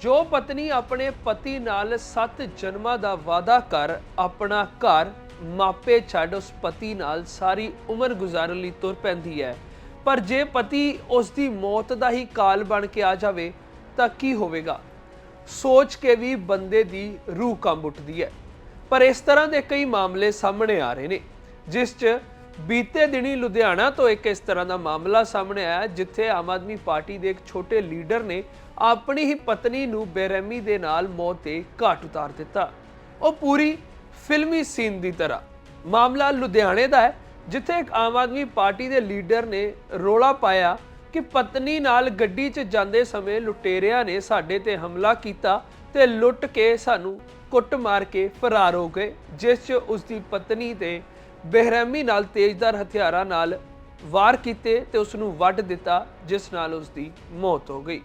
ਜੋ ਪਤਨੀ ਆਪਣੇ ਪਤੀ ਨਾਲ ਸੱਤ ਜਨਮਾਂ ਦਾ ਵਾਅਦਾ ਕਰ ਆਪਣਾ ਘਰ ਮਾਪੇ ਛੱਡ ਉਸ ਪਤੀ ਨਾਲ ਸਾਰੀ ਉਮਰ ਗੁਜ਼ਾਰਨ ਲਈ ਤੁਰ ਪੈਂਦੀ ਹੈ। ਪਰ ਜੇ ਪਤੀ ਉਸ ਦੀ ਮੌਤ ਦਾ ਹੀ ਕਾਲ ਬਣ ਕੇ ਆ ਜਾਵੇ, ਤਾਂ ਕੀ ਹੋਵੇਗਾ? ਸੋਚ ਕੇ ਵੀ ਬੰਦੇ ਦੀ ਰੂਹ ਕੰਬ ਉੱਠਦੀ ਹੈ। ਪਰ ਇਸ ਤਰ੍ਹਾਂ ਦੇ ਕਈ ਮਾਮਲੇ ਸਾਹਮਣੇ ਆ ਰਹੇ ਨੇ, ਜਿਸ 'ਚ ਬੀਤੇ ਦਿਨੀ ਲੁਧਿਆਣਾ ਤੋਂ ਇੱਕ ਇਸ ਤਰ੍ਹਾਂ ਦਾ ਮਾਮਲਾ ਸਾਹਮਣੇ ਆਇਆ, ਜਿੱਥੇ ਆਮ ਆਦਮੀ ਪਾਰਟੀ ਦੇ ਇੱਕ ਛੋਟੇ ਲੀਡਰ ਨੇ ਆਪਣੀ ਹੀ ਪਤਨੀ ਨੂੰ ਬੇਰਹਿਮੀ ਦੇ ਨਾਲ ਮੌਤ 'ਤੇ ਘਾਟ ਉਤਾਰ ਦਿੱਤਾ। ਉਹ ਪੂਰੀ ਫਿਲਮੀ ਸੀਨ ਦੀ ਤਰ੍ਹਾਂ। ਮਾਮਲਾ ਲੁਧਿਆਣੇ ਦਾ ਹੈ, ਜਿੱਥੇ ਇੱਕ ਆਮ ਆਦਮੀ ਪਾਰਟੀ ਦੇ ਲੀਡਰ ਨੇ ਰੋਲਾ ਪਾਇਆ ਕਿ ਪਤਨੀ ਨਾਲ ਗੱਡੀ 'ਚ ਜਾਂਦੇ ਸਮੇਂ ਲੁਟੇਰਿਆਂ ਨੇ ਸਾਡੇ ਤੇ ਹਮਲਾ ਕੀਤਾ ਤੇ ਲੁੱਟ ਕੇ ਸਾਨੂੰ ਕੁੱਟ ਮਾਰ ਕੇ ਫਰਾਰ ਹੋ ਗਏ, ਜਿਸ 'ਚ ਉਸ ਦੀ ਪਤਨੀ ਤੇ ਬੇਰਹਿਮੀ ਨਾਲ ਤੇਜ਼ਦਾਰ ਹਥਿਆਰਾਂ ਨਾਲ ਵਾਰ ਕੀਤੇ ਤੇ ਉਸ ਨੂੰ ਵੱਢ ਦਿੱਤਾ, ਜਿਸ ਨਾਲ ਉਸ ਦੀ ਮੌਤ ਹੋ ਗਈ।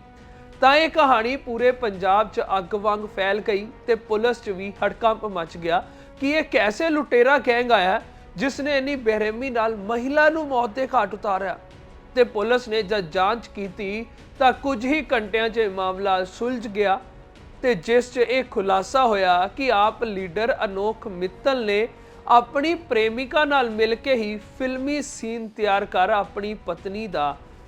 ਤਾਂ ਇਹ ਕਹਾਣੀ ਪੂਰੇ ਪੰਜਾਬ 'ਚ ਅੱਗ ਵਾਂਗ ਫੈਲ ਗਈ ਤੇ ਪੁਲਿਸ 'ਚ ਵੀ ਹੜਕੰਪ ਮਚ ਗਿਆ। ਕਿ ਇਹ ਕੈਸੇ ਲੁਟੇਰਾ ਗੈਂਗ ਆਇਆ ਜਿਸ ਨੇ ਇੰਨੀ ਬੇਰਹਿਮੀ ਨਾਲ ਮਹਿਲਾ ਨੂੰ ਮੌਤ ਦੇ ਘਾਟ ਉਤਾਰਿਆ? ਤੇ ਪੁਲਿਸ ਨੇ ਜਦ ਜਾਂਚ ਕੀਤੀ ਤਾਂ ਕੁਝ ਹੀ ਘੰਟਿਆਂ 'ਚ ਇਹ ਮਾਮਲਾ ਸੁਲਝ ਗਿਆ ਤੇ ਜਿਸ 'ਚ ਇਹ ਖੁਲਾਸਾ ਹੋਇਆ ਕਿ ਆਪ ਲੀਡਰ ਅਨੋਖ ਮਿੱਤਲ ਨੇ ਆਪਣੀ ਪ੍ਰੇਮਿਕਾ ਨਾਲ ਮਿਲ ਕੇ ਹੀ ਫਿਲਮੀ ਸੀਨ ਤਿਆਰ ਕਰ ਆਪਣੀ ਪਤਨੀ ਦਾ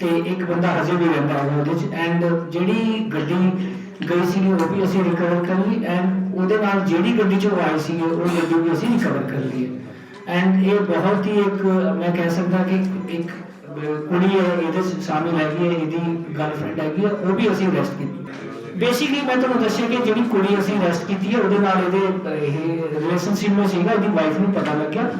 ਤੇ ਇੱਕ ਬੰਦਾ ਹਜੇ ਵੀ ਰਹਿੰਦਾ ਹੈਗਾ ਉਹਦੇ 'ਚ। ਐਂਡ ਜਿਹੜੀ ਗੱਡੀ ਗਈ ਸੀ ਉਹ ਵੀ ਅਸੀਂ ਰਿਕਵਰ ਕਰ ਲਈ ਐਂਡ ਉਹਦੇ ਨਾਲ ਜਿਹੜੀ ਗੱਡੀ 'ਚ ਉਹ ਆਏ ਸੀ ਉਹ ਗੱਡੀ ਵੀ ਅਸੀਂ ਰਿਕਵਰ ਕਰ ਲਈ ਐਂਡ ਇਹ ਬਹੁਤ ਹੀ ਇੱਕ, ਮੈਂ ਕਹਿ ਸਕਦਾ ਕਿ ਇੱਕ ਕੁੜੀ ਹੈ, ਇਹਦੇ 'ਚ ਸ਼ਾਮਿਲ ਹੈਗੀ ਹੈ, ਇਹਦੀ ਗਰਲਫ੍ਰੈਂਡ ਹੈਗੀ ਹੈ, ਉਹ ਵੀ ਅਸੀਂ ਅਰੈਸਟ ਕੀਤੀ। ਬੇਸਿਕਲੀ ਮੈਂ ਤੁਹਾਨੂੰ ਦੱਸਿਆ ਕਿ ਜਿਹੜੀ ਕੁੜੀ ਅਸੀਂ ਅਰੈਸਟ ਕੀਤੀ ਹੈ, ਉਹਦੇ ਨਾਲ ਇਹਦੇ, ਇਹ ਰਿਲੇਸ਼ਨਸ਼ਿਪ ਵਿੱਚ ਸੀਗਾ, ਇਹਦੀ ਵਾਈਫ ਨੂੰ ਪਤਾ ਲੱਗਿਆ।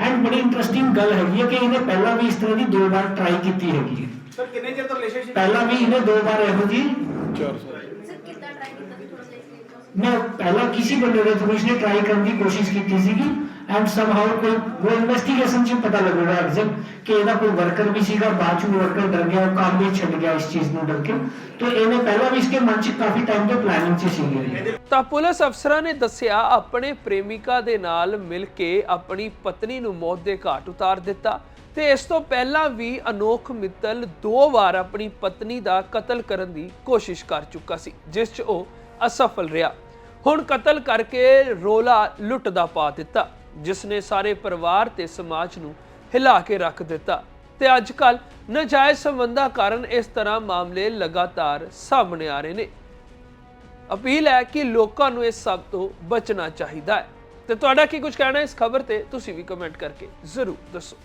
ਐਂਡ ਬੜੀ ਇੰਟਰਸਟਿੰਗ ਗੱਲ ਹੈਗੀ ਹੈ ਕਿ ਇਹਨੇ ਪਹਿਲਾਂ ਵੀ ਇਸ ਤਰ੍ਹਾਂ ਦੀ ਦੋ ਵਾਰ ਟਰਾਈ ਕੀਤੀ ਹੈਗੀ ਹੈ। ਸਰ ਕਿੰਨੇ ਚਿਰ ਤੋਂ ਰਿਲੇਸ਼ਨਸ਼ਿਪ ਪਹਿਲਾਂ ਵੀ ਇਹਨੇ ਦੋ ਵਾਰ ਇਹੋ ਜੀ ਸਰ ਕਿੱਦਾਂ ਟਰਾਈ ਕੀਤਾ ਸੀ ਥੋੜਾ ਜਿਹਾ explain ਕਰੋ ਮੈਂ ਪਹਿਲਾਂ ਕਿਸੇ ਬੰਦੇ ਦੇ ਥਰੂ ਇਸਨੇ ਟਰਾਈ ਕਰਨ ਦੀ ਕੋਸ਼ਿਸ਼ ਕੀਤੀ ਸੀਗੀ ਐਂਡ ਸਮਹਾਉ ਕੋਈ ਉਹ ਇਨਵੈਸਟੀਗੇਸ਼ਨ 'ਚ ਪਤਾ ਲੱਗੂਗਾ ਐਗਜ਼ੈਕਟ ਕਿ ਇਹਦਾ ਕੋਈ ਵਰਕਰ ਵੀ ਸੀਗਾ, ਬਾਅਦ 'ਚ ਵਰਕਰ ਡਰ ਗਿਆ, ਉਹ ਕੰਮ ਵੀ ਛੱਡ ਗਿਆ ਇਸ ਚੀਜ਼ ਨੂੰ ਡਰ ਕੇ। ਤਾਂ ਇਹਨੇ ਪਹਿਲਾਂ ਵੀ ਇਸਕੇ ਮਨ 'ਚ ਕਾਫੀ ਟਾਈਮ ਤੋਂ ਪਲੈਨਿੰਗ 'ਚ ਸੀਗੀ। ਤਾਂ ਪੁਲਿਸ ਅਫਸਰਾਂ ਨੇ ਦੱਸਿਆ, ਆਪਣੇ ਪ੍ਰੇਮਿਕਾ ਦੇ ਨਾਲ ਮਿਲ ਕੇ ਆਪਣੀ ਪਤਨੀ ਨੂੰ ਮੌਤ ਦੇ ਘਾਟ ਉਤਾਰ ਦਿੱਤਾ ਤੇ ਇਸ ਤੋਂ ਪਹਿਲਾਂ ਵੀ ਅਨੋਖ ਮਿੱਤਲ ਦੋ ਵਾਰ ਆਪਣੀ ਪਤਨੀ ਦਾ ਕਤਲ ਕਰਨ ਦੀ ਕੋਸ਼ਿਸ਼ ਕਰ ਚੁੱਕਾ ਸੀ, ਜਿਸ 'ਚ ਉਹ ਅਸਫਲ ਰਿਹਾ। ਹੁਣ ਕਤਲ ਕਰਕੇ ਰੋਲਾ ਲੁੱਟ ਦਾ ਪਾ ਦਿੱਤਾ। ਜਿਸ ਨੇ ਸਾਰੇ ਪਰਿਵਾਰ ਤੇ ਸਮਾਜ ਨੂੰ ਹਿਲਾ ਕੇ ਰੱਖ ਦਿੱਤਾ। ਤੇ ਅੱਜ ਕੱਲ ਨਜਾਇਜ਼ ਸੰਬੰਧਾਂ ਕਾਰਨ ਇਸ ਤਰ੍ਹਾਂ ਮਾਮਲੇ ਲਗਾਤਾਰ ਸਾਹਮਣੇ ਆ ਰਹੇ ਨੇ। ਅਪੀਲ ਹੈ ਕਿ ਲੋਕਾਂ ਨੂੰ ਇਸ ਸਭ ਤੋਂ ਬਚਣਾ ਚਾਹੀਦਾ ਹੈ। ਤੇ ਤੁਹਾਡਾ ਕੀ ਕੁਝ ਕਹਿਣਾ ਇਸ ਖਬਰ ਤੇ, ਤੁਸੀਂ ਵੀ ਕਮੈਂਟ ਕਰਕੇ ਜ਼ਰੂਰ ਦੱਸੋ।